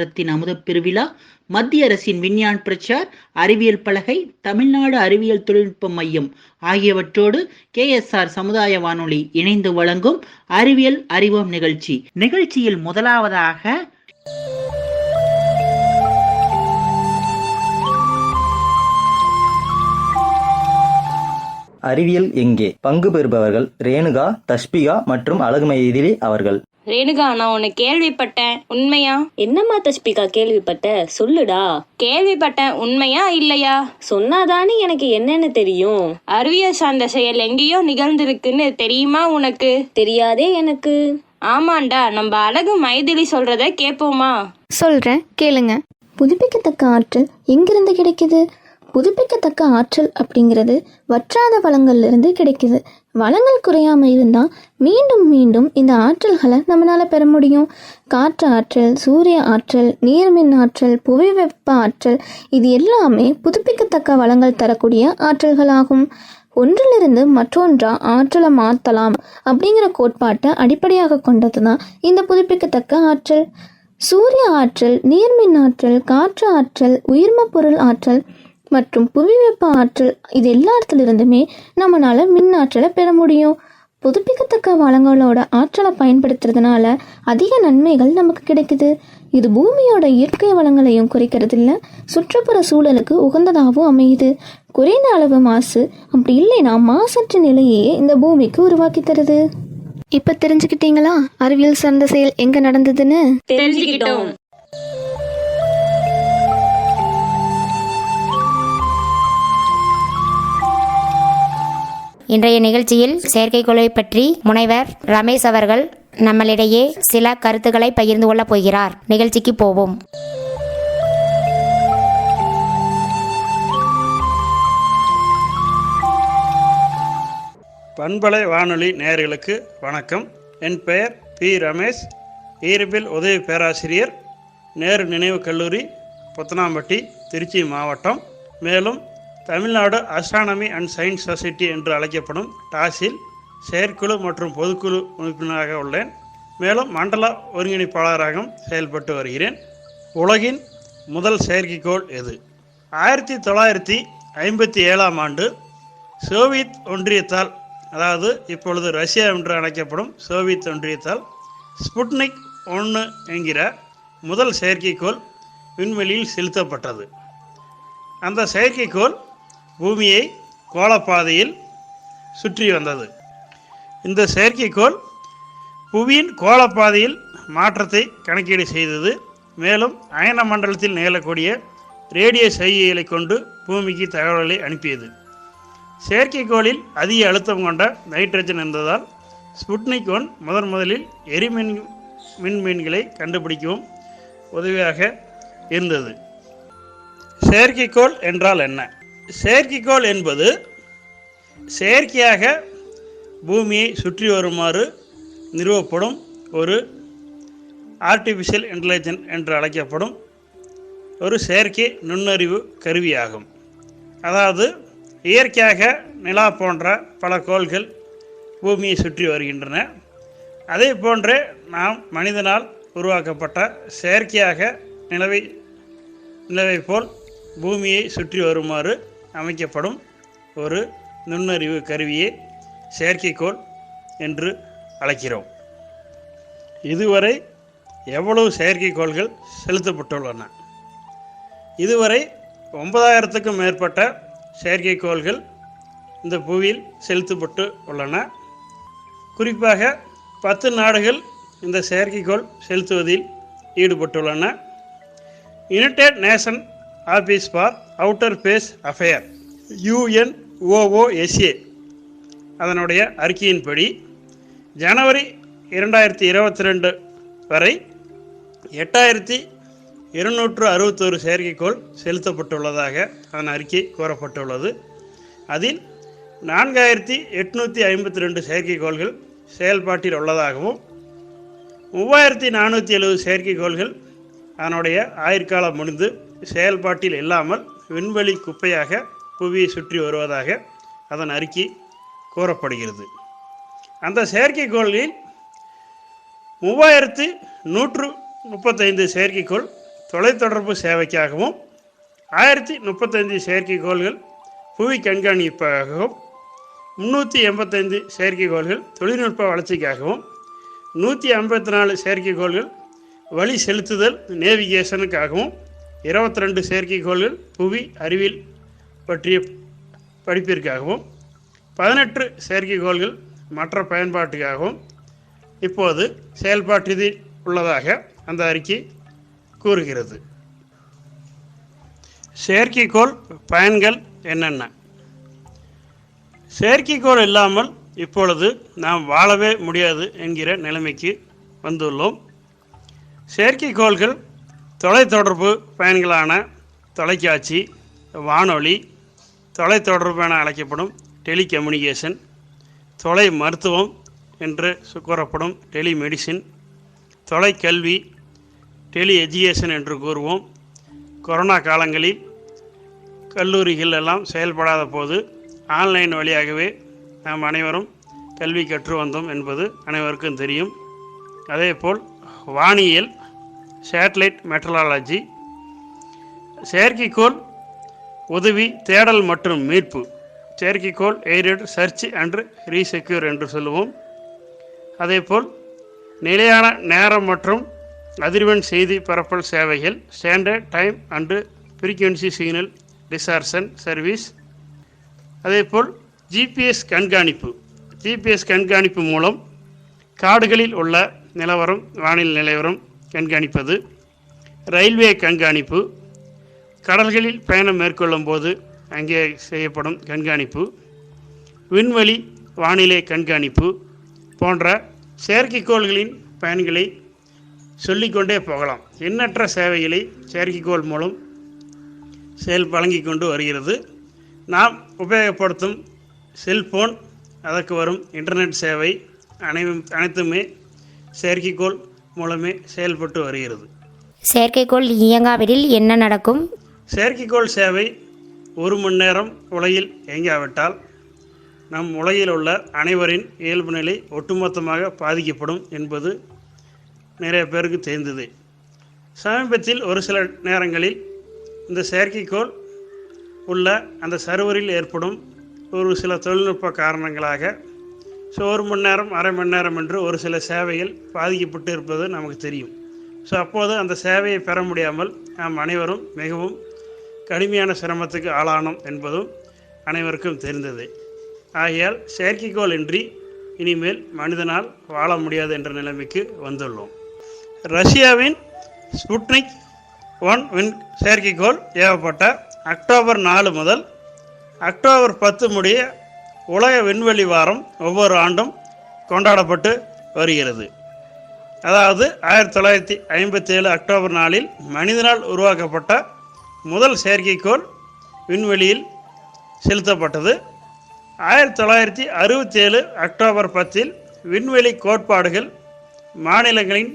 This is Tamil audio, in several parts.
சுதந்திரத்தின் அமுதப் பெருவிழா மத்திய அரசின் விஞ்ஞான் பிரச்சார் அறிவியல் பலகை தமிழ்நாடு அறிவியல் தொழில்நுட்ப மையம் ஆகியவற்றோடு கே எஸ் ஆர் சமுதாய வானொலி இணைந்து வழங்கும் அறிவியல் அறிவோம் நிகழ்ச்சி. நிகழ்ச்சியில் முதலாவதாக அறிவியல் எங்கே? பங்கு பெறுபவர்கள் ரேணுகா தஷ்பிகா மற்றும் அழகுமைதிலி அவர்கள். ரேணுகா நான் ஒன்னு கேள்விப்பட்டேன். உண்மையா? என்னம்மா தஷ்பிகா கேள்விப்பட்ட? சொல்லுடா. கேள்விப்பட்டேன். உண்மையா இல்லையா? சொன்னாதானே எனக்கு என்னன்னு தெரியும். அறிவியல் சார்ந்த செயல் எங்கேயோ நிகழ்ந்திருக்குன்னு தெரியுமா உனக்கு? தெரியாதே எனக்கு. ஆமாண்டா நம்ம அழகு மைதிலி சொல்றத கேட்போமா சொல்கிறேன் கேளுங்க. புதுப்பிக்கத்தக்க ஆற்றல் எங்கிருந்து கிடைக்குது? புதுப்பிக்கத்தக்க ஆற்றல் அப்படிங்கிறது வற்றாத வளங்கள்லேருந்து கிடைக்குது. வளங்கள் குறையாமல் இருந்தால் மீண்டும் மீண்டும் இந்த ஆற்றல்களை நம்மளால் பெற முடியும். காற்று ஆற்றல் சூரிய ஆற்றல் நீர்மின் ஆற்றல் புவி வெப்ப ஆற்றல் இது எல்லாமே புதுப்பிக்கத்தக்க வளங்கள் தரக்கூடிய ஆற்றல்களாகும். ஒன்றிலிருந்து மற்றொன்றா ஆற்றலை மாற்றலாம் அப்படிங்கிற கோட்பாட்டை அடிப்படையாக கொண்டது தான் இந்த புதுப்பிக்கத்தக்க ஆற்றல். சூரிய ஆற்றல் நீர்மின் ஆற்றல் காற்று ஆற்றல் உயிர்ம பொருள் ஆற்றல் மற்றும் புவி வெப்ப ஆற்றல் இது எல்லாத்திலிருந்துமே நம்மளால் மின் ஆற்றலை பெற முடியும். புதுப்பிக்கத்தக்க வளங்களோட ஆற்றலை பயன்படுத்துறதுனால அதிக நன்மைகள் நமக்கு கிடைக்குது. இது பூமியோட இயற்கை வளங்களையும் குறைக்கிறதில்ல சுற்றுப்புற சூழலுக்கு உகந்ததாகவும் அமையுது. குறைந்த அளவு மாசு அப்படி இல்லைன்னா மாசற்ற நிலையே இந்த பூமிக்கு உருவாக்கி தருது. இப்போ தெரிஞ்சுக்கிட்டீங்களா? அறிவியல் சார்ந்த செயல் எங்கே நடந்ததுன்னு? தெரிஞ்சுக்கிட்டோம். இன்றைய நிகழ்ச்சியில் செயற்கைக்கோளை பற்றி முனைவர் ரமேஷ் அவர்கள் நம்மளிடையே சில கருத்துக்களை பகிர்ந்து கொள்ளப் போகிறார். நிகழ்ச்சிக்கு போவோம். பண்பலை வானொலி நேயர்களுக்கு வணக்கம். என் பெயர் பி. ரமேஷ். ஈரபில் உதவி பேராசிரியர் நேரு நினைவுக் கல்லூரி புத்தனாம்பட்டி திருச்சி மாவட்டம். மேலும் Tamil Nadu astronomy and science society என்று அழைக்கப்படும் டாஸில் செயற்குழு மற்றும் பொதுக்குழு உறுப்பினராக உள்ளேன். மேலும் மண்டல ஒருங்கிணைப்பாளராகவும் செயல்பட்டு வருகிறேன். உலகின் முதல் செயற்கைக்கோள் எது? ஆயிரத்தி தொள்ளாயிரத்தி ஐம்பத்தி ஏழாம் ஆண்டு சோவியத் ஒன்றியத்தால் அதாவது இப்பொழுது ரஷ்யா என்று அழைக்கப்படும் சோவியத் ஒன்றியத்தால் ஸ்புட்னிக் ஒன்று என்கிற முதல் செயற்கைக்கோள் விண்வெளியில் செலுத்தப்பட்டது. அந்த செயற்கைக்கோள் பூமியை கோளப்பாதையில் சுற்றி வந்தது. இந்த செயற்கைக்கோள் புவியின் கோளப்பாதையில் மாற்றத்தை கணக்கீடு செய்தது. மேலும் அயன மண்டலத்தில் நிகழக்கூடிய ரேடியோ செய்திகளை கொண்டு பூமிக்கு தகவல்களை அனுப்பியது. செயற்கைக்கோளில் அதிக அழுத்தம் கொண்ட நைட்ரஜன் இருந்ததால் ஸ்புட்னிக் ஒன் முதன் முதலில் எரிமின் மின்மீன்களை கண்டுபிடிக்கவும் உதவியாக இருந்தது. செயற்கைக்கோள் என்றால் என்ன? செயற்கைக்கோள் என்பது செயற்கையாக பூமியை சுற்றி வருமாறு நிறுவப்படும் ஒரு ஆர்டிஃபிஷியல் இன்டெலிஜென்ட் என்று அழைக்கப்படும் ஒரு செயற்கை நுண்ணறிவு கருவியாகும். அதாவது இயற்கையாக நிலா போன்ற பல கோள்கள் பூமியை சுற்றி வருகின்றன. அதே போன்றே நாம் மனிதனால் உருவாக்கப்பட்ட செயற்கையாக நிலவை நிலவை போல் பூமியை சுற்றி வருமாறு அமைக்கப்படும் ஒரு நுண்ணறிவு கருவியை செயற்கைக்கோள் என்று அழைக்கிறோம். இதுவரை எவ்வளவு செயற்கைக்கோள்கள் செலுத்தப்பட்டுள்ளன? இதுவரை ஒன்பதாயிரத்துக்கும் மேற்பட்ட செயற்கைக்கோள்கள் இந்த புவியில் செலுத்தப்பட்டு உள்ளன குறிப்பாக பத்து நாடுகள் இந்த செயற்கைக்கோள் செலுத்துவதில் ஈடுபட்டுள்ளன. United nation office for outer space affair UNOOSA அதனுடைய அறிக்கையின்படி ஜனவரி இரண்டாயிரத்தி இருபத்தி ரெண்டு வரை எட்டாயிரத்தி இருநூற்று அறுபத்தோரு செயற்கைக்கோள் செலுத்தப்பட்டுள்ளதாக அதன் அறிக்கை கூறப்பட்டுள்ளது. அதில் நான்காயிரத்தி எட்நூற்றி ஐம்பத்தி ரெண்டு செயற்கைக்கோள்கள் செயல்பாட்டில் உள்ளதாகவும் மூவாயிரத்தி நானூற்றி எழுபது செயற்கைக்கோள்கள் அதனுடைய ஆயுட்காலம் முடிந்து செயல்பாட்டில் இல்லாமல் விண்வெளி குப்பையாக புவியை சுற்றி வருவதாக அதன் அறிக்கை கூறப்படுகிறது. அந்த செயற்கைக்கோளில் மூவாயிரத்து நூற்று முப்பத்தைந்து செயற்கைக்கோள் தொலைத்தொடர்பு சேவைக்காகவும் ஆயிரத்தி முப்பத்தைந்து செயற்கைக்கோள்கள் புவி கண்காணிப்பாகவும் முந்நூற்றி எண்பத்தைந்து செயற்கைக்கோள்கள் தொழில்நுட்ப வளர்ச்சிக்காகவும் நூற்றி ஐம்பத்தி நாலு செயற்கைக்கோள்கள் வழி செலுத்துதல் நேவிகேஷனுக்காகவும் இருபத்தி ரெண்டு செயற்கைக்கோள்கள் புவி அறிவியல் பற்றிய படிப்பிற்காகவும் பதினெட்டு செயற்கைக்கோள்கள் மற்ற பயன்பாட்டுக்காகவும் இப்போது செயல்பாட்டில் உள்ளதாக அந்த அறிக்கை கூறுகிறது. செயற்கைக்கோள் பயன்கள் என்னென்ன? செயற்கைக்கோள் இல்லாமல் இப்பொழுது நாம் வாழவே முடியாது என்கிற நிலைமைக்கு வந்துள்ளோம். செயற்கைக்கோள்கள் தொலைத்தொடர்பு பயன்களான தொலைக்காட்சி வானொலி தொலைத்தொடர்பு என அழைக்கப்படும் டெலிகம்யூனிகேஷன் தொலை மருத்துவம் என்று கூறப்படும் டெலிமெடிசின் தொலைக்கல்வி டெலி எஜுகேஷன் என்று கூறுவோம். கொரோனா காலங்களில் கல்லூரிகள் எல்லாம் செயல்படாத போது ஆன்லைன் வழியாகவே நாம் அனைவரும் கல்வி கற்று வந்தோம் என்பது அனைவருக்கும் தெரியும். அதேபோல் வானியல் சேட்டலைட் மெட்ரலாலஜி செயற்கைக்கோள் உதவி தேடல் மற்றும் மீட்பு. செயற்கைக்கோள் எய்டட் சர்ச் அண்ட் ரீசெக்யூர் என்று சொல்லுவோம். அதேபோல் நிலையான நேரம் மற்றும் அதிர்வெண் செய்தி பரப்பல் சேவைகள் standard time and frequency signal dissemination service அதேபோல் ஜிபிஎஸ் கண்காணிப்பு. ஜிபிஎஸ் கண்காணிப்பு மூலம் காடுகளில் உள்ள நிலவரம் வானிலை நிலவரம் கண்காணிப்பது ரயில்வே கண்காணிப்பு கடல்களில் பயணம் மேற்கொள்ளும் போது அங்கே செய்யப்படும் கண்காணிப்பு விண்வெளி வானிலை கண்காணிப்பு போன்ற செயற்கைக்கோள்களின் பயன்களை சொல்லிக்கொண்டே போகலாம். எண்ணற்ற சேவைகளை செயற்கைக்கோள் மூலம் செயல் வழங்கி கொண்டு வருகிறது. நாம் உபயோகப்படுத்தும் செல்போன் அதற்கு வரும் இன்டர்நெட் சேவை அனை அனைத்துமே செயற்கைக்கோள் மூலமே செயல்பட்டு வருகிறது. செயற்கைக்கோள் இயங்காவிடில் என்ன நடக்கும்? செயற்கைக்கோள் சேவை ஒரு மணி நேரம் உலகில் இயங்காவிட்டால் நம் உலகில் உள்ள அனைவரின் இயல்பு நிலை ஒட்டுமொத்தமாக பாதிக்கப்படும் என்பது நிறைய பேருக்கு தெரிந்தது. சமீபத்தில் ஒரு சில நேரங்களில் இந்த செயற்கைக்கோள் உள்ள அந்த சர்வரில் ஏற்படும் ஒரு சில தொழில்நுட்ப காரணங்களாக ஸோ ஒரு மணி நேரம் அரை மணி நேரம் என்று ஒரு சில சேவைகள் பாதிக்கப்பட்டு இருப்பது நமக்கு தெரியும். ஸோ அப்போது அந்த சேவையை பெற முடியாமல் நாம் அனைவரும் மிகவும் கடுமையான சிரமத்துக்கு ஆளானோம் என்பதும் அனைவருக்கும் தெரிந்தது. ஆகையால் செயற்கைக்கோள் இன்றி இனிமேல் மனிதனால் வாழ முடியாது என்ற நிலைமைக்கு வந்துள்ளோம். ரஷ்யாவின் ஸ்புட்னிக் ஒன் விண் செயற்கைக்கோள் ஏவப்பட்ட அக்டோபர் நாலு முதல் அக்டோபர் பத்து முடிய உலக விண்வெளி வாரம் ஒவ்வொரு ஆண்டும் கொண்டாடப்பட்டு வருகிறது. அதாவது ஆயிரத்தி தொள்ளாயிரத்தி ஐம்பத்தி ஏழு அக்டோபர் நாளில் மனிதனால் உருவாக்கப்பட்ட முதல் செயற்கைக்கோள் விண்வெளியில் செலுத்தப்பட்டது. ஆயிரத்தி தொள்ளாயிரத்தி அறுபத்தி ஏழு அக்டோபர் பத்தில் விண்வெளி கோட்பாடுகள் மாநிலங்களின்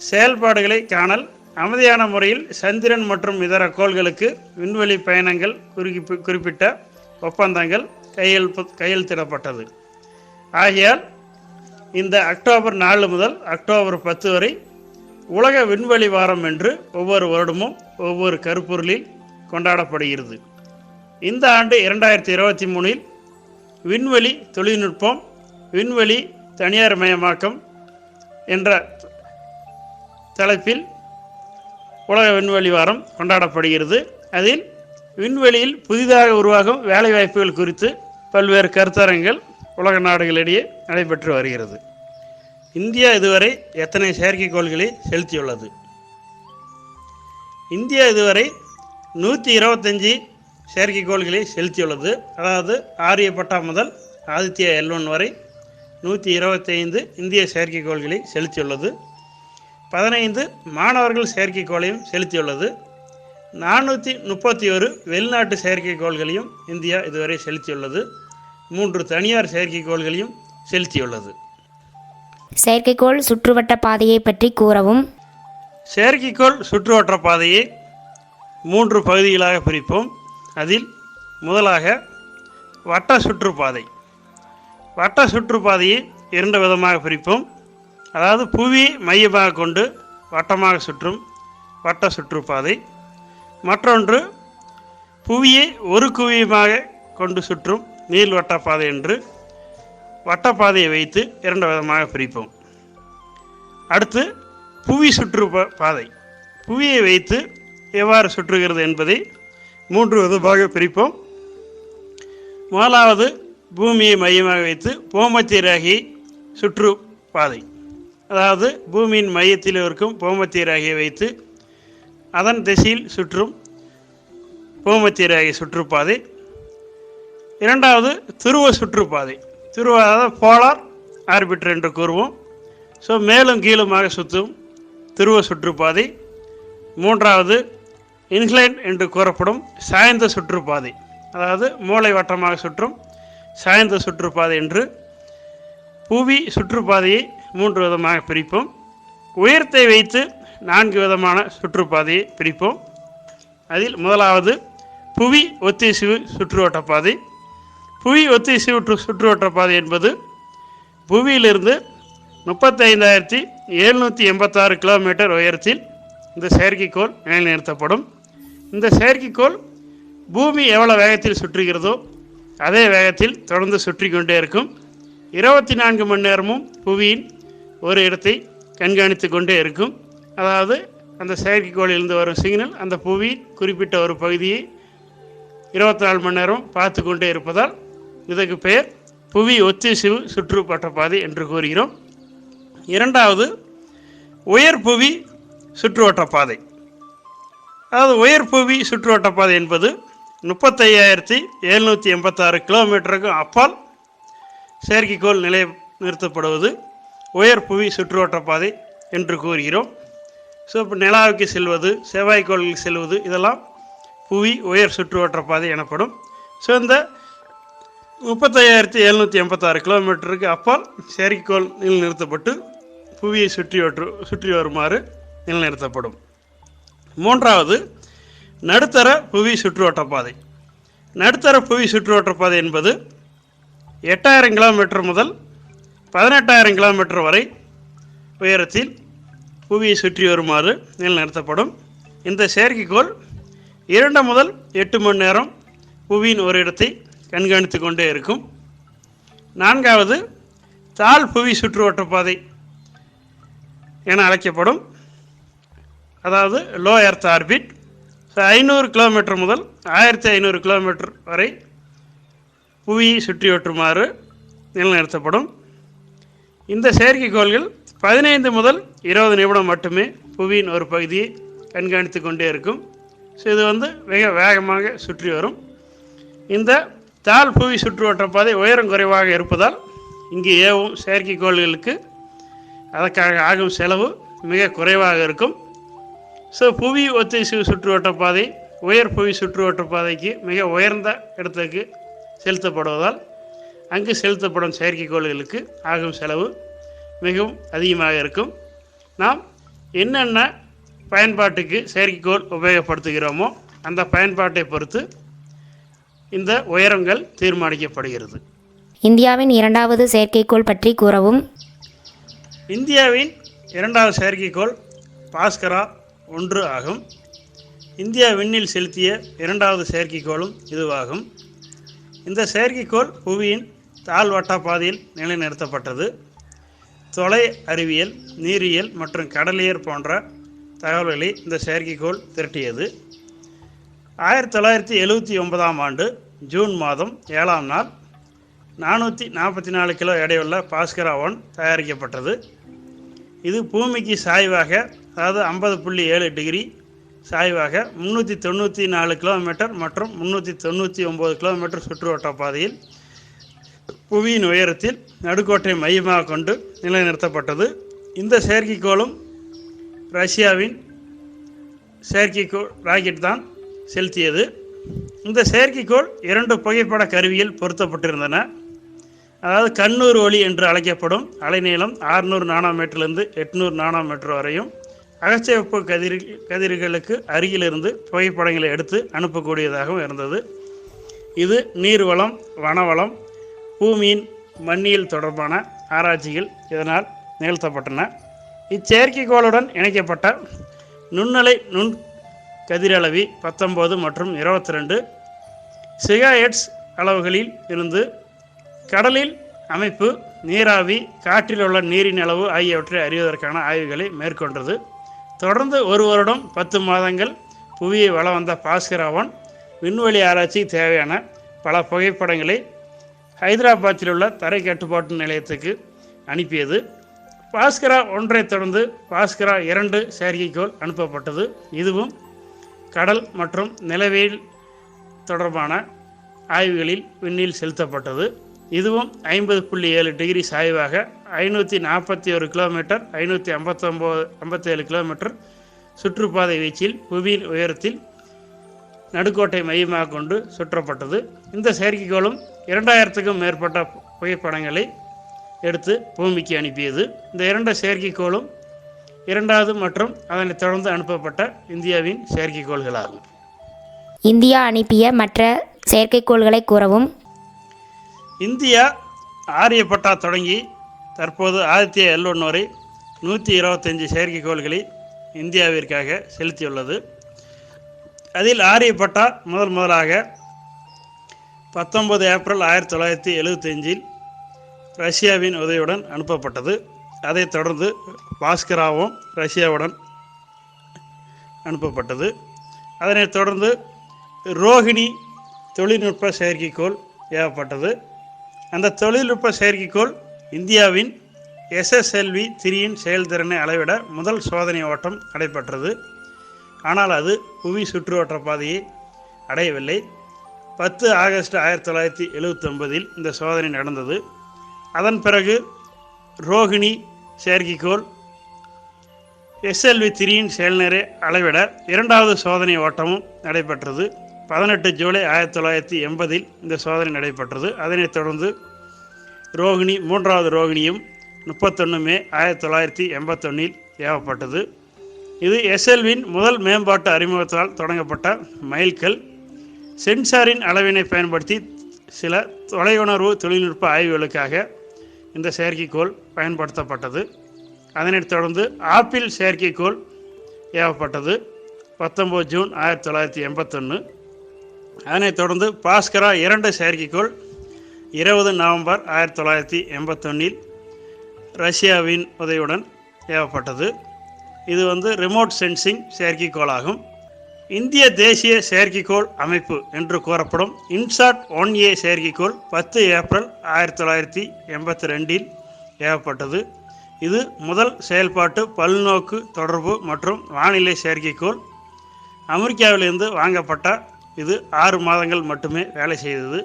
செயல்பாடுகளை காணல் அமைதியான முறையில் சந்திரன் மற்றும் இதர கோள்களுக்கு விண்வெளி பயணங்கள் குறிப்பி குறிப்பிட்ட ஒப்பந்தங்கள் கையெழுப்பு கையெழுத்திடப்பட்டது ஆகையால் இந்த அக்டோபர் நாலு முதல் அக்டோபர் பத்து வரை உலக விண்வெளி வாரம் என்று ஒவ்வொரு வருடமும் ஒவ்வொரு கருப்பொருளில் கொண்டாடப்படுகிறது. இந்த ஆண்டு இரண்டாயிரத்தி இருபத்தி மூணில் விண்வெளி தொழில்நுட்பம் விண்வெளி தனியார் மயமாக்கம் என்ற தலைப்பில் உலக விண்வெளி வாரம் கொண்டாடப்படுகிறது. அதில் விண்வெளியில் புதிதாக உருவாகும் வேலைவாய்ப்புகள் குறித்து பல்வேறு கருத்தரங்கள் உலக நாடுகளிடையே நடைபெற்று வருகிறது. இந்தியா இதுவரை எத்தனை செயற்கைக்கோள்களை செலுத்தியுள்ளது? இந்தியா இதுவரை நூற்றி இருபத்தஞ்சி செயற்கைக்கோள்களை செலுத்தியுள்ளது. அதாவது ஆரியப்பட்டா முதல் ஆதித்யா எல்வன் வரை நூற்றி இருபத்தைந்து இந்திய செயற்கைக்கோள்களை செலுத்தியுள்ளது. பதினைந்து மாணவர்கள் செயற்கைக்கோளையும் செலுத்தியுள்ளது. நானூற்றி முப்பத்தி ஒரு வெளிநாட்டு செயற்கைக்கோள்களையும் இந்தியா இதுவரை செலுத்தியுள்ளது. மூன்று தனியார் செயற்கைக்கோள்களையும் செலுத்தியுள்ளது. செயற்கைக்கோள் சுற்றுவட்ட பாதையை பற்றி கூறவும். செயற்கைக்கோள் சுற்றுவட்ட பாதையை மூன்று பகுதிகளாக பிரிப்போம். அதில் முதலாக வட்ட சுற்றுப்பாதை. வட்ட சுற்றுப்பாதையை இரண்டு விதமாக பிரிப்போம். அதாவது புவியை மையமாக கொண்டு வட்டமாக சுற்றும் வட்ட சுற்றுப்பாதை. மற்றொன்று புவியை ஒரு குவியமாக கொண்டு சுற்றும் நீள்வட்ட பாதை என்று வட்டப்பாதையை வைத்து இரண்டு விதமாக பிரிப்போம். அடுத்து புவி சுற்று பா- பாதை. புவியை வைத்து எவ்வாறு சுற்றுகிறது என்பதை மூன்று விதமாக பிரிப்போம். முதலாவது பூமியை மையமாக வைத்து பூமத்திய ரேகையை சுற்று பாதை. அதாவது பூமியின் மையத்தில் இருக்கும் பூமத்திய ரேகையை வைத்து அதன் திசையில் சுற்றும் பூமத்திய ரேகை சுற்றுப்பாதை. இரண்டாவது துருவ சுற்றுப்பாதை. துருவ அதாவது போலார் ஆர்பிட்டர் என்று கூறுவோம். ஸோ மேலும் கீழுமாக சுற்றும் துருவ சுற்றுப்பாதை. மூன்றாவது இன்க்ளைன் என்று கூறப்படும் சாய்ந்த சுற்றுப்பாதை. அதாவது மூளை வட்டமாக சுற்றும் சாய்ந்த சுற்றுப்பாதை என்று. புவி சுற்றுப்பாதையை மூன்று விதமாக பிரிப்போம். உயரத்தை வைத்து நான்கு விதமான சுற்றுப்பாதையை பிரிப்போம் அதில் முதலாவது புவி ஒத்திசைவு சுற்றுவட்டப்பாதை. புவி ஒத்திசைவு சுற்றுவட்டப்பாதை என்பது புவியிலிருந்து முப்பத்தைந்தாயிரத்தி எழுநூற்றி எண்பத்தாறு கிலோமீட்டர் உயரத்தில் இந்த செயற்கைக்கோள் நிலைநிறுத்தப்படும். இந்த செயற்கைக்கோள் பூமி எவ்வளோ வேகத்தில் சுற்றுகிறதோ அதே வேகத்தில் தொடர்ந்து சுற்றி கொண்டே இருக்கும். இருபத்தி நான்கு மணி நேரமும் புவியின் ஒரு இடத்தை கண்காணித்து கொண்டே இருக்கும். அதாவது அந்த செயற்கைக்கோளிலிருந்து வரும் சிக்னல் அந்த புவி குறிப்பிட்ட ஒரு பகுதியை இருபத்தி நாலு மணி நேரம் பார்த்து கொண்டே இருப்பதால் இதற்கு பெயர் புவி ஒத்திசைவு சுற்றுவட்டப்பாதை என்று கூறுகிறோம். இரண்டாவது உயர் புவி சுற்றுவட்டப்பாதை அதாவது உயர் புவி சுற்றுவட்டப்பாதை என்பது முப்பத்தையாயிரத்தி எழுநூற்றி எண்பத்தாறு கிலோமீட்டருக்கும் அப்பால் செயற்கைக்கோள் நிலை நிறுத்தப்படுவது உயர் புவி சுற்றுவட்டப்பாதை என்று கூறுகிறோம். ஸோ இப்போ நிலாவுக்கு செல்வது செவ்வாய்க்கோளுக்கு செல்வது இதெல்லாம் புவி உயர் சுற்றுவட்ட பாதை எனப்படும். ஸோ இந்த முப்பத்தையாயிரத்தி எழுநூற்றி எண்பத்தாறு கிலோமீட்டருக்கு அப்பால் செயற்கைக்கோள் நிலைநிறுத்தப்பட்டு புவியை சுற்றி வற்று சுற்றி வருமாறு நிலைநிறுத்தப்படும். மூன்றாவது நடுத்தர புவி சுற்றுவட்டப்பாதை நடுத்தர புவி சுற்றுவட்டப்பாதை என்பது எட்டாயிரம் கிலோமீட்டர் முதல் பதினெட்டாயிரம் கிலோமீட்டர் வரை உயரத்தில் புவியை சுற்றி வருமாறு நிலைநிறுத்தப்படும். இந்த செயற்கைக்கோள் இரண்டு முதல் எட்டு மணி நேரம் புவியின் ஒரு இடத்தை கண்காணித்து கொண்டே இருக்கும். நான்காவது தாழ் புவி சுற்றுவட்டப்பாதை என அழைக்கப்படும். அதாவது லோ எர்த் ஆர்பிட் ஸோ ஐநூறு கிலோமீட்டர் முதல் ஆயிரத்தி ஐநூறு கிலோமீட்டர் வரை புவியை சுற்றி ஒற்றுமாறு நிலைநிறுத்தப்படும். இந்த செயற்கைக்கோள்கள் பதினைந்து முதல் இருபது நிமிடம் மட்டுமே புவியின் ஒரு பகுதியை கண்காணித்து கொண்டே இருக்கும். ஸோ இது வந்து மிக வேகமாக சுற்றி வரும். இந்த தாழ் புவி சுற்றுவட்ட பாதை உயரம் குறைவாக இருப்பதால் இங்கு ஏவும் செயற்கைக்கோள்களுக்கு அதற்காக ஆகும் செலவு மிக குறைவாக இருக்கும். ஸோ புவி ஒத்திசைவு சுற்றுவட்ட பாதை உயர் புவி சுற்றுவட்ட பாதைக்கு மிக உயர்ந்த இடத்துக்கு செலுத்தப்படுவதால் அங்கு செலுத்தப்படும் செயற்கைக்கோள்களுக்கு ஆகும் செலவு மிகவும் அதிகமாக இருக்கும். நாம் என்னென்ன பயன்பாட்டுக்கு செயற்கைக்கோள் உபயோகப்படுத்துகிறோமோ அந்த பயன்பாட்டை பொறுத்து இந்த உயரங்கள் தீர்மானிக்கப்படுகிறது. இந்தியாவின் இரண்டாவது செயற்கைக்கோள் பற்றி கூறவும். இந்தியாவின் இரண்டாவது செயற்கைக்கோள் பாஸ்கரா ஒன்று ஆகும். இந்தியா விண்ணில் செலுத்திய இரண்டாவது செயற்கைக்கோளும் இதுவாகும். இந்த செயற்கைக்கோள் புவியின் தாழ்வட்ட பாதையில் நிலைநிறுத்தப்பட்டது. தொலை அறிவியல் நீரியல் மற்றும் கடலியல் போன்ற தகவல்களை இந்த செயற்கைக்கோள் திரட்டியது. ஆயிரத்தி தொள்ளாயிரத்தி எழுபத்தி ஒன்பதாம் ஆண்டு ஜூன் மாதம் ஏழாம் நாள் நானூற்றி நாற்பத்தி நாலு கிலோ எடையுள்ள பாஸ்கரா ஒன் தயாரிக்கப்பட்டது. இது பூமிக்கு சாய்வாக அதாவது ஐம்பது புள்ளி ஏழு டிகிரி சாய்வாக முந்நூற்றி தொண்ணூற்றி நாலு கிலோமீட்டர் மற்றும் முந்நூற்றி தொண்ணூற்றி ஒம்பது கிலோமீட்டர் சுற்றுவட்ட பாதையில் புவியின் உயரத்தில் நடுக்கோட்டை மையமாக கொண்டு நிலைநிறுத்தப்பட்டது. இந்த செயற்கைக்கோளும் ரஷ்யாவின் செயற்கைக்கோள் ராக்கெட் தான் செலுத்தியது. இந்த செயற்கைக்கோள் இரண்டு புகைப்பட கருவியில் பொருத்தப்பட்டிருந்தன. அதாவது கண்ணூர் ஒளி என்று அழைக்கப்படும் அலைநீளம் 600 நானோமீட்டர்லேருந்து எட்நூறு நானோமீட்டர் வரையும் அகச்சிவப்பு கதிர் கதிர்களுக்கு அருகிலிருந்து புகைப்படங்களை எடுத்து அனுப்பக்கூடியதாகவும் இருந்தது. இது நீர்வளம் வனவளம் பூமியின் மண்ணியல் தொடர்பான ஆராய்ச்சிகள் இதனால் நிகழ்த்தப்பட்டன. இச்செயற்கைக்கோளுடன் இணைக்கப்பட்ட நுண்ணலை நுண் கதிரளவி பத்தொம்போது மற்றும் இருபத்தி ரெண்டு சிகாயட்ஸ் அளவுகளில் இருந்து கடலில் அமைப்பு நீராவி காற்றில் உள்ள நீரின் அளவு ஆகியவற்றை அறிவதற்கான ஆய்வுகளை மேற்கொண்டது. தொடர்ந்து ஒரு வருடம் பத்து மாதங்கள் புவியை வலம் வந்த பாஸ்கராவன் விண்வெளி ஆராய்ச்சிக்கு தேவையான பல புகைப்படங்களை ஹைதராபாத்தில் உள்ள தரை கட்டுப்பாட்டு நிலையத்துக்கு அனுப்பியது. பாஸ்கரா ஒன்றை தொடர்ந்து பாஸ்கரா இரண்டு செயற்கைக்கோள் அனுப்பப்பட்டது. இதுவும் கடல் மற்றும் நிலவியல் தொடர்பான ஆய்வுகளில் விண்ணில் செலுத்தப்பட்டது. இதுவும் ஐம்பது புள்ளி ஏழு டிகிரி சாய்வாக ஐநூற்றி நாற்பத்தி ஒரு கிலோமீட்டர் ஐநூற்றி ஐம்பத்தொம்போது ஐம்பத்தேழு கிலோமீட்டர் சுற்றுப்பாதை வீச்சில் புவியின் உயரத்தில் நடுக்கோட்டை மையமாக கொண்டு சுற்றப்பட்டது. இந்த செயற்கைக்கோளும் இரண்டாயிரத்துக்கும் மேற்பட்ட புகைப்படங்களை எடுத்து பூமிக்கு அனுப்பியது. இந்த இரண்டு செயற்கைக்கோளும் இரண்டாவது மற்றும் அதனைத் தொடர்ந்து அனுப்பப்பட்ட இந்தியாவின் செயற்கைக்கோள்களாகும். இந்தியா அனுப்பிய மற்ற செயற்கைக்கோள்களை கூறவும். இந்தியா ஆரியப்பட்டா தொடங்கி தற்போது ஆதித்ய எல் ஒன் வரை நூற்றி இருபத்தஞ்சி செயற்கைக்கோள்களை இந்தியாவிற்காக செலுத்தியுள்ளது. அதில் ஆரியப்பட்டா முதல் முதலாக பத்தொன்பது ஏப்ரல் ஆயிரத்தி தொள்ளாயிரத்தி எழுபத்தஞ்சில் ரஷ்யாவின் உதவியுடன் அனுப்பப்பட்டது. அதைத் தொடர்ந்து பாஸ்கராவும் ரஷ்யாவுடன் அனுப்பப்பட்டது. அதனைத் தொடர்ந்து ரோஹிணி தொழில்நுட்ப செயற்கைக்கோள் ஏவப்பட்டது. அந்த தொழில்நுட்ப செயற்கைக்கோள் இந்தியாவின் எஸ்எஸ்எல்வி திரியின் செயல்திறனை அளவிட முதல் சோதனை ஓட்டம் நடைபெற்றது. ஆனால் அது புவி சுற்றுவட்ட பாதையை அடையவில்லை. பத்து ஆகஸ்ட் ஆயிரத்தி தொள்ளாயிரத்தி எழுபத்தொன்பதில் இந்த சோதனை நடந்தது. அதன் பிறகு ரோகிணி செயற்கைக்கோள் எஸ்எல்வி த்ரீயின் செயல்நிறை அளவிட இரண்டாவது சோதனை ஓட்டமும் நடைபெற்றது. பதினெட்டு ஜூலை ஆயிரத்தி தொள்ளாயிரத்தி எண்பதில் இந்த சோதனை நடைபெற்றது. அதனைத் தொடர்ந்து ரோகிணி மூன்றாவது ரோகிணியும் முப்பத்தொன்று மே ஆயிரத்தி தொள்ளாயிரத்தி எண்பத்தொன்னில் ஏவப்பட்டது. இது எஸ்எல்வின் முதல் மேம்பாட்டு அறிமுகத்தால் தொடங்கப்பட்ட மைல்கல். சென்சாரின் அளவினை பயன்படுத்தி சில தொலையுணர்வு தொழில்நுட்ப ஆய்வுகளுக்காக இந்த செயற்கைக்கோள் பயன்படுத்தப்பட்டது. அதனைத் தொடர்ந்து ஆப்பிள் செயற்கைக்கோள் ஏவப்பட்டது. பத்தொம்போது ஜூன் ஆயிரத்தி தொள்ளாயிரத்தி எண்பத்தொன்று அதனைத் தொடர்ந்து பாஸ்கரா இரண்டு செயற்கைக்கோள் இருபது நவம்பர் ஆயிரத்தி தொள்ளாயிரத்தி எண்பத்தொன்னில் ரஷ்யாவின் உதவியுடன் ஏவப்பட்டது. இது வந்து ரிமோட் சென்சிங் செயற்கைக்கோளாகும். இந்திய தேசிய செயற்கைக்கோள் அமைப்பு என்று கூறப்படும் இன்சாட் ஒன் ஏ செயற்கைக்கோள் பத்து ஏப்ரல் ஆயிரத்தி தொள்ளாயிரத்தி எண்பத்தி ரெண்டில் ஏவப்பட்டது. இது முதல் செயல்பாட்டு பல்நோக்கு தொடர்பு மற்றும் வானிலை செயற்கைக்கோள். அமெரிக்காவிலிருந்து வாங்கப்பட்ட இது ஆறு மாதங்கள் மட்டுமே வேலை செய்தது.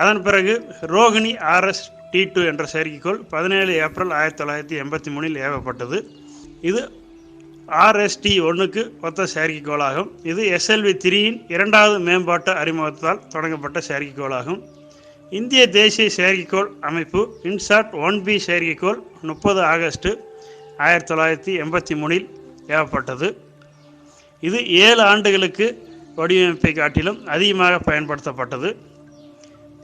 அதன் பிறகு ரோகிணி ஆர்எஸ் டி டூ என்ற செயற்கைக்கோள் பதினேழு ஏப்ரல் ஆயிரத்தி தொள்ளாயிரத்தி எண்பத்தி மூணில் ஏவப்பட்டது. இது ஆர்எஸ்டி ஒன்றுக்கு ஒத்த செயற்கைக்கோளாகும் இது எஸ்எல்வி த்ரீயின் இரண்டாவது மேம்பாட்டு அறிமுகத்தால் தொடங்கப்பட்ட செயற்கைக்கோளாகும் இந்திய தேசிய செயற்கைக்கோள் அமைப்பு இன்சாட் ஒன் பி செயற்கைக்கோள் முப்பது ஆகஸ்ட் ஆயிரத்தி தொள்ளாயிரத்தி எண்பத்தி மூணில் ஏவப்பட்டது. இது ஏழு ஆண்டுகளுக்கு வடிவமைப்பை காட்டிலும் அதிகமாக பயன்படுத்தப்பட்டது.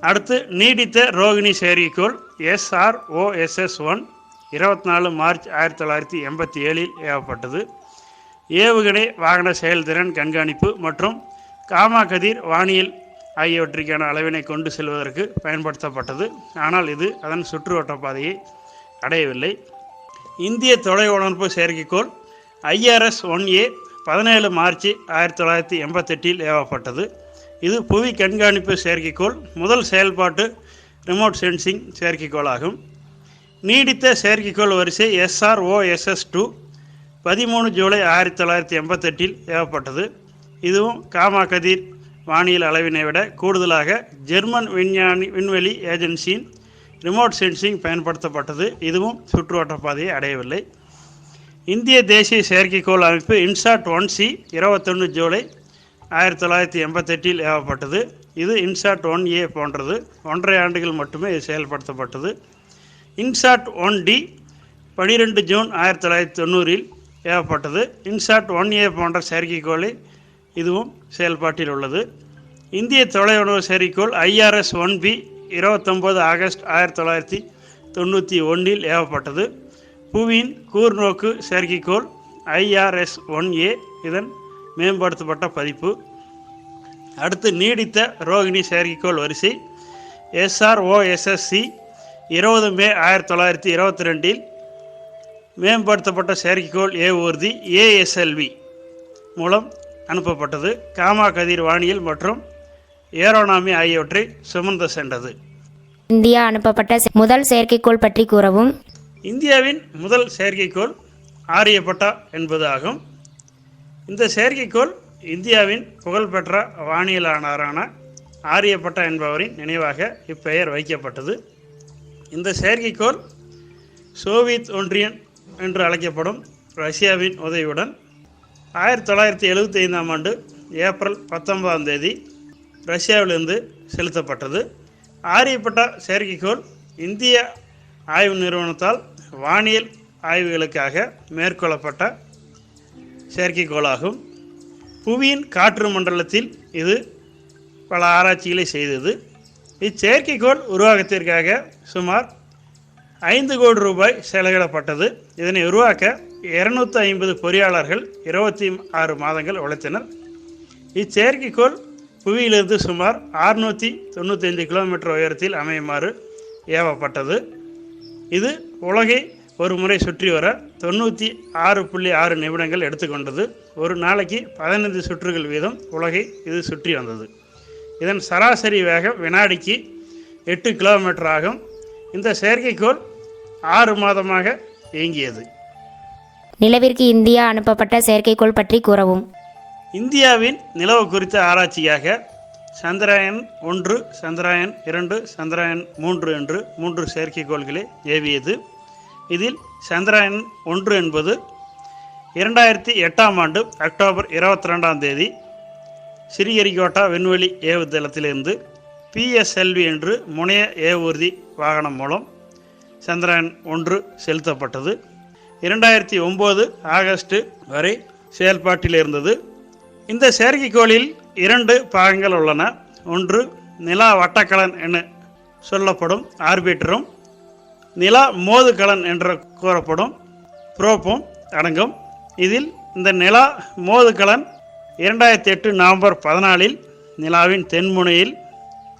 அடுத்து நீடித்த ரோகிணி செயற்கைக்கோள் எஸ்ஆர்ஓஎஸ்எஸ் ஒன் இருபத்தி நாலு மார்ச் ஆயிரத்தி தொள்ளாயிரத்தி எண்பத்தி ஏழில் ஏவப்பட்டது. ஏவுகணை வாகன செயல்திறன் கண்காணிப்பு மற்றும் காமா கதிர் வானியல் ஆகியவற்றிற்கான அளவினை கொண்டு செல்வதற்கு பயன்படுத்தப்பட்டது. ஆனால் இது அதன் சுற்றுவட்ட பாதையை அடையவில்லை. இந்திய தொலை உணர்ப்பு செயற்கைக்கோள் ஐஆர்எஸ் ஒன் ஏ பதினேழு மார்ச் ஆயிரத்தி தொள்ளாயிரத்தி எண்பத்தெட்டில் ஏவப்பட்டது. இது புவி கண்காணிப்பு செயற்கைக்கோள் முதல் செயல்பாட்டு ரிமோட் சென்சிங் செயற்கைக்கோளாகும். நீடித்த செயற்கைக்கோள் வரிசை எஸ்ஆர்ஓஎஸ்எஸ் டூ பதிமூணு ஜூலை ஆயிரத்தி தொள்ளாயிரத்தி எண்பத்தெட்டில் ஏவப்பட்டது. இதுவும் காமா கதிர் வானியல் அளவினை விட கூடுதலாக ஜெர்மன் விஞ்ஞானி விண்வெளி ஏஜென்சியின் ரிமோட் சென்சிங் பயன்படுத்தப்பட்டது. இதுவும் சுற்றுவட்ட பாதையை அடையவில்லை. இந்திய தேசிய செயற்கைக்கோள் அமைப்பு இன்சாட் ஒன் சி இருபத்தொன்று ஜூலை ஆயிரத்தி தொள்ளாயிரத்தி எண்பத்தெட்டில் ஏவப்பட்டது. இது இன்சாட் ஒன் ஏ போன்றது. ஒன்றரை ஆண்டுகள் மட்டுமே இது செயல்படுத்தப்பட்டது. இன்சாட் ஒன் டி பனிரெண்டு ஜூன் ஆயிரத்தி தொள்ளாயிரத்தி தொண்ணூறில் ஏவப்பட்டது. இன்சாட் ஒன் ஏ போன்ற செயற்கைக்கோளை இதுவும் செயல்பாட்டில் உள்ளது. இந்திய தொலையுணர்வு செயற்கைக்கோள் ஐஆர்எஸ் ஒன் பி இருபத்தொம்போது ஆகஸ்ட் ஆயிரத்தி தொள்ளாயிரத்தி தொண்ணூற்றி ஒன்றில் ஏவப்பட்டது. புவியின் கூர்நோக்கு செயற்கைக்கோள் ஐஆர்எஸ் ஒன் ஏ இதன் மேம்படுத்தப்பட்ட பதிப்பு. அடுத்து நீடித்த ரோகிணி செயற்கைக்கோள் வரிசை எஸ்ஆர்ஓஎஸ்எஸ்சி இருபது மே ஆயிரத்தி தொள்ளாயிரத்தி இருபத்தி ரெண்டில் மேம்படுத்தப்பட்ட செயற்கைக்கோள் ஏவூர்தி ஏஎஸ்எல்வி மூலம் அனுப்பப்பட்டது. காமா கதிர் வானியல் மற்றும் ஏரோனாமி ஆகியவற்றை சுமந்து சென்றது. இந்தியா அனுப்பப்பட்ட முதல் செயற்கைக்கோள் பற்றி கூறவும். இந்தியாவின் முதல் செயற்கைக்கோள் ஆரியப்பட்டா என்பது ஆகும். இந்த செயற்கைக்கோள் இந்தியாவின் புகழ்பெற்ற வானியலாளரான ஆரியப்பட்டா என்பவரின் நினைவாக இப்பெயர் வைக்கப்பட்டது. இந்த செயற்கைக்கோள் சோவியத் ஒன்றியன் என்று அழைக்கப்படும் ரஷ்யாவின் உதவியுடன் ஆயிரத்தி தொள்ளாயிரத்தி எழுபத்தி ஐந்தாம் ஆண்டு ஏப்ரல் பத்தொன்பதாம் தேதி ரஷ்யாவிலிருந்து செலுத்தப்பட்டது. ஆரியப்பட்ட செயற்கைக்கோள் இந்திய ஆய்வு நிறுவனத்தால் வானியல் ஆய்வுகளுக்காக மேற்கொள்ளப்பட்ட செயற்கைக்கோளாகும். புவியின் காற்று மண்டலத்தில் இது பல ஆராய்ச்சிகளை செய்தது. இச்செயற்கைக்கோள் உருவாக்கத்திற்காக சுமார் ஐந்து கோடி ரூபாய் செலவிடப்பட்டது. இதனை உருவாக்க இருநூத்தி ஐம்பது பொறியாளர்கள் இருபத்தி ஆறு மாதங்கள் உழைத்தனர். இச்செயற்கைக்கோள் புவியிலிருந்து சுமார் அறுநூற்றி தொண்ணூத்தைந்து கிலோமீட்டர் உயரத்தில் அமையுமாறு ஏவப்பட்டது. இது உலகை ஒரு முறை சுற்றி வர தொண்ணூற்றி ஆறு புள்ளி ஆறு நிமிடங்கள் எடுத்துக்கொண்டது. ஒரு நாளைக்கு பதினைந்து சுற்றுகள் வீதம் உலகை இது சுற்றி வந்தது. இதன் சராசரி வேகம் வினாடிக்கு எட்டு கிலோமீட்டர் ஆகும். இந்த செயற்கைக்கோள் ஆறு மாதமாக இயங்கியது. நிலவிற்கு இந்தியா அனுப்பப்பட்ட செயற்கைக்கோள் பற்றி கூறவும். இந்தியாவின் நிலவு குறித்த ஆராய்ச்சியாக சந்திராயன் ஒன்று சந்திராயன் இரண்டு சந்திராயன் மூன்று என்று மூன்று செயற்கைக்கோள்களை ஏவியது. இதில் சந்திராயன் ஒன்று என்பது இரண்டாயிரத்தி எட்டாம் ஆண்டு அக்டோபர் இருபத்தி ரெண்டாம் தேதி சிறிகரிகோட்டா விண்வெளி ஏவுதளத்திலிருந்து பிஎஸ்எல்வி என்று முனைய ஏவூர்தி வாகனம் மூலம் சந்திரயான் ஒன்று செலுத்தப்பட்டது. இரண்டாயிரத்தி ஒம்பது ஆகஸ்ட் வரை செயல்பாட்டில் இருந்தது. இந்த செயற்கைக்கோளில் இரண்டு பாகங்கள் உள்ளன. ஒன்று நிலா வட்டக்கலன் என சொல்லப்படும் ஆர்பிட்டரும் நிலா மோதுகலன் என்று கூறப்படும் புரோப்பும் அடங்கும். இதில் இந்த நிலா மோதுகலன் இரண்டாயிரத்தி எட்டு நவம்பர் பதினாலில் நிலாவின் தென்முனையில்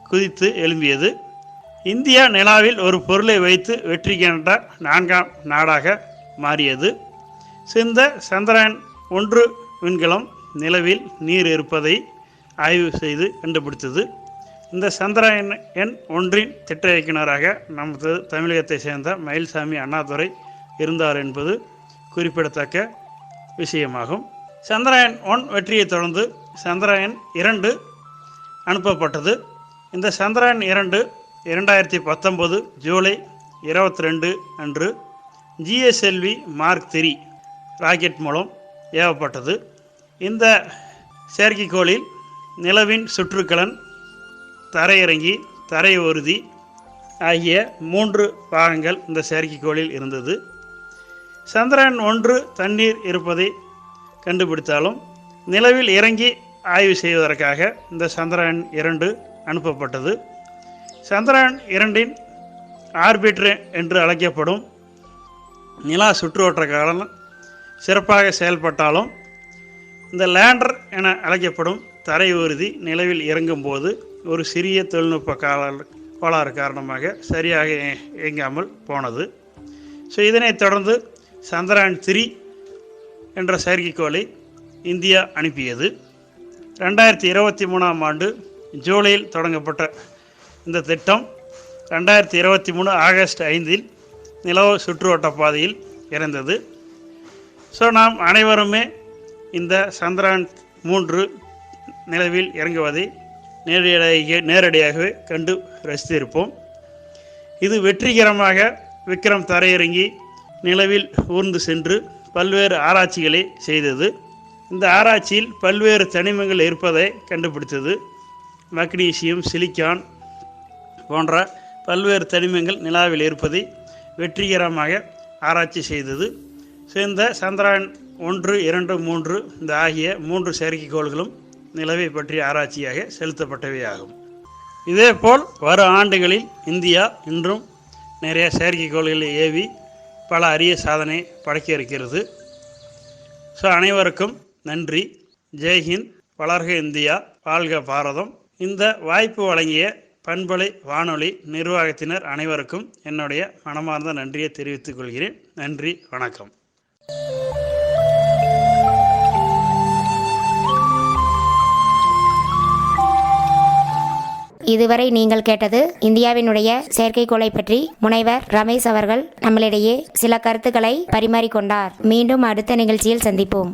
குதித்து எழும்பியது. இந்தியா நிலாவில் ஒரு பொருளை வைத்து வெற்றி கண்ட நான்காம் நாடாக மாறியது. சிந்த சந்திரயன் ஒன்று விண்கலம் நிலவில் நீர் இருப்பதை ஆய்வு செய்து கண்டுபிடித்தது. இந்த சந்திரயான் எண் ஒன்றின் திட்ட இயக்குநராக நமது தமிழகத்தை சேர்ந்த மயில்சாமி அண்ணாதுரை இருந்தார் என்பது குறிப்பிடத்தக்க விஷயமாகும். சந்திராயன் ஒன் வெற்றியைத் தொடர்ந்து சந்திராயன் இரண்டு அனுப்பப்பட்டது. இந்த சந்திராயன் இரண்டு இரண்டாயிரத்தி பத்தொம்போது ஜூலை இருபத்தி ரெண்டு அன்று ஜிஎஸ்எல்வி மார்க் த்ரீ ராக்கெட் மூலம் ஏவப்பட்டது. இந்த செயற்கைக்கோளில் நிலவின் சுற்றுக்கலன் தரையிறங்கி தரை உறுதி ஆகிய மூன்று பாகங்கள் இந்த செயற்கைக்கோளில் இருந்தது. சந்திரன் ஒன்று தண்ணீர் இருப்பதை கண்டுபிடித்தாலும் நிலவில் இறங்கி ஆய்வு செய்வதற்காக இந்த சந்திரயான் இரண்டு அனுப்பப்பட்டது. சந்திரயான் இரண்டின் ஆர்பிட்ரு என்று அழைக்கப்படும் நிலா சுற்றுவட்ட காலம் சிறப்பாக செயல்பட்டாலும் இந்த லேண்டர் என அழைக்கப்படும் தரை ஊர்தி நிலவில் இறங்கும்போது ஒரு சிறிய தொழில்நுட்ப கால கோளாறு காரணமாக சரியாக இயங்காமல் போனது. ஸோ இதனைத் தொடர்ந்து சந்திரயான் த்ரீ என்ற செயற்கைக்கோளை இந்தியா அனுப்பியது. ரெண்டாயிரத்தி இருபத்தி மூணாம் ஆண்டு ஜூலையில் தொடங்கப்பட்ட இந்த திட்டம் ரெண்டாயிரத்தி இருபத்தி மூணு ஆகஸ்ட் ஐந்தில் நிலவு சுற்றுவட்ட பாதையில் இறந்தது. ஸோ நாம் அனைவருமே இந்த சந்திரான் மூன்று நிலவில் இறங்குவதை நேரடியாக நேரடியாகவே கண்டு ரசித்திருப்போம். இது வெற்றிகரமாக விக்ரம் தரையிறங்கி நிலவில் ஊர்ந்து சென்று பல்வேறு ஆராய்ச்சிகளை செய்தது. இந்த ஆராய்ச்சியில் பல்வேறு தனிமங்கள் இருப்பதை கண்டுபிடித்தது. மக்னீசியம் சிலிக்கான் போன்ற பல்வேறு தனிமங்கள் நிலாவில் இருப்பதை வெற்றிகரமாக ஆராய்ச்சி செய்தது. சேர்ந்த சந்திராயன் ஒன்று இரண்டு மூன்று இந்த ஆகிய மூன்று செயற்கைக்கோள்களும் நிலவை பற்றிய ஆராய்ச்சியாக செலுத்தப்பட்டவை ஆகும் இதேபோல் வரும் ஆண்டுகளில் இந்தியா இன்றும் நிறைய செயற்கைக்கோள்களை ஏவி பல அரிய சாதனை படைக்க இருக்கிறது. ஸோ அனைவருக்கும் நன்றி. ஜெய்ஹிந்த் வளர்க இந்தியா. வாழ்க பாரதம். இந்த வாய்ப்பு வழங்கிய பண்பலை வானொலி நிர்வாகத்தினர் அனைவருக்கும் என்னுடைய மனமார்ந்த நன்றியை தெரிவித்துக் கொள்கிறேன். நன்றி. வணக்கம். இதுவரை நீங்கள் கேட்டது இந்தியாவினுடைய செயற்கைக்கோளை பற்றி முனைவர் ரமேஷ் அவர்கள் நம்மளிடையே சில கருத்துக்களை பரிமாறிக்கொண்டார். மீண்டும் அடுத்த நிகழ்ச்சியில் சந்திப்போம்.